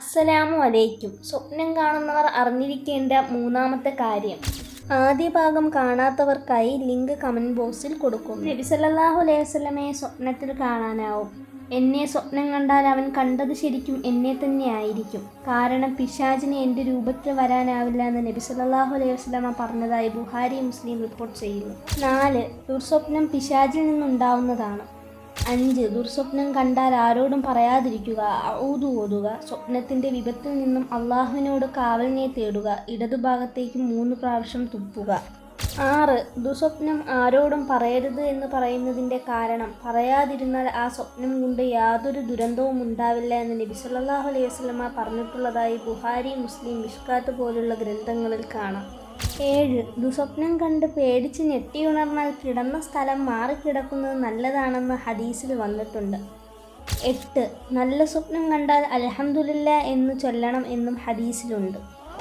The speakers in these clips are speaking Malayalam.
അസ്സലാമു അലൈക്കും സ്വപ്നം കാണുന്നവർ അറിഞ്ഞിരിക്കേണ്ട മൂന്നാമത്തെ കാര്യം. ആദ്യ ഭാഗം കാണാത്തവർക്കായി ലിങ്ക് കമന്റ് ബോക്സിൽ കൊടുക്കും നബി സല്ലല്ലാഹു അലൈഹി വസല്ലമയെ സ്വപ്നത്തിൽ കാണാനാവും. എന്നെ സ്വപ്നം കണ്ടാൽ അവൻ കണ്ടത് ശരിക്കും എന്നെ തന്നെ ആയിരിക്കും. കാരണം പിശാചിന് എന്റെ രൂപത്തിൽ വരാനാവില്ല എന്ന് നബി സല്ലല്ലാഹു അലൈഹി വസല്ലമ പറഞ്ഞതായി ബുഹാരി മുസ്ലിം റിപ്പോർട്ട് ചെയ്യുന്നു. നാല് ദുർസ്വപ്നം പിശാചിൽ നിന്നുണ്ടാവുന്നതാണ്. അഞ്ച് ദുർസ്വപ്നം കണ്ടാൽ ആരോടും പറയാതിരിക്കുക. ഔതു ഓതുക. സ്വപ്നത്തിന്റെ വിപത്തിൽ നിന്നും അള്ളാഹുവിനോട് കാവലിനെ തേടുക. ഇടതുഭാഗത്തേക്ക് മൂന്ന് പ്രാവശ്യം തുപ്പുക. ആറ് ദുസ്വപ്നം ആരോടും പറയരുത് എന്ന് പറയുന്നതിന്റെ കാരണം. പറയാതിരുന്നാൽ ആ സ്വപ്നം കൊണ്ട് യാതൊരു ദുരന്തവും ഉണ്ടാവില്ല എന്ന് നബി സല്ലല്ലാഹു അലൈഹി വസല്ലമ പറഞ്ഞിട്ടുള്ളതായി ബുഹാരി മുസ്ലിം മിഷ്കാത്ത് പോലുള്ള ഗ്രന്ഥങ്ങളിൽ കാണാം. ഏഴ്. ദുസ്വപ്നം കണ്ട് പേടിച്ച് ഞെട്ടി ഉണർന്നാൽ കിടന്ന സ്ഥലം മാറിക്കിടക്കുന്നത് നല്ലതാണെന്ന് ഹദീസിൽ വന്നിട്ടുണ്ട്. എട്ട്. നല്ല സ്വപ്നം കണ്ടാൽ അലഹമുല്ല എന്ന് ചൊല്ലണം എന്നും ഹദീസിലുണ്ട്.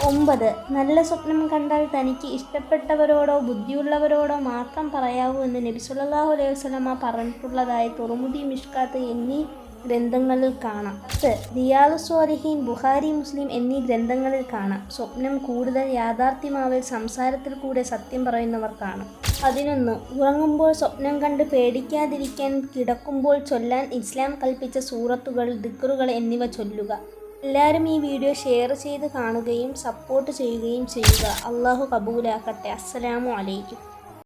ഒമ്പത്. നല്ല സ്വപ്നം കണ്ടാൽ തനിക്ക് ഇഷ്ടപ്പെട്ടവരോടോ ബുദ്ധിയുള്ളവരോടോ മാത്രം പറയാവൂ എന്ന് നബി സല്ലല്ലാഹു അലൈഹി വസല്ലമ പറഞ്ഞിട്ടുള്ളതായി തുറമുദി മിഷ്കാത്ത് എന്നീ ഗ്രന്ഥങ്ങളിൽ കാണാം. പത്ത് റിയാദു സ്വാലിഹീൻ ബുഹാരി മുസ്ലിം എന്നീ ഗ്രന്ഥങ്ങളിൽ കാണാം. സ്വപ്നം കൂടുതൽ യാഥാർത്ഥ്യമാവൽ സംസാരത്തിൽ കൂടെ സത്യം പറയുന്നവർ കാണാം. പതിനൊന്ന്. ഉറങ്ങുമ്പോൾ സ്വപ്നം കണ്ട് പേടിക്കാതിരിക്കാൻ കിടക്കുമ്പോൾ ചൊല്ലാൻ ഇസ്ലാം കൽപ്പിച്ച സൂറത്തുകൾ ദിക്റുകൾ എന്നിവ ചൊല്ലുക. എല്ലാവരും ഈ വീഡിയോ ഷെയർ ചെയ്ത് കാണുകയും സപ്പോർട്ട് ചെയ്യുകയും ചെയ്യുക. അള്ളാഹു കബൂലാക്കട്ടെ. അസ്സലാമു അലൈക്കും.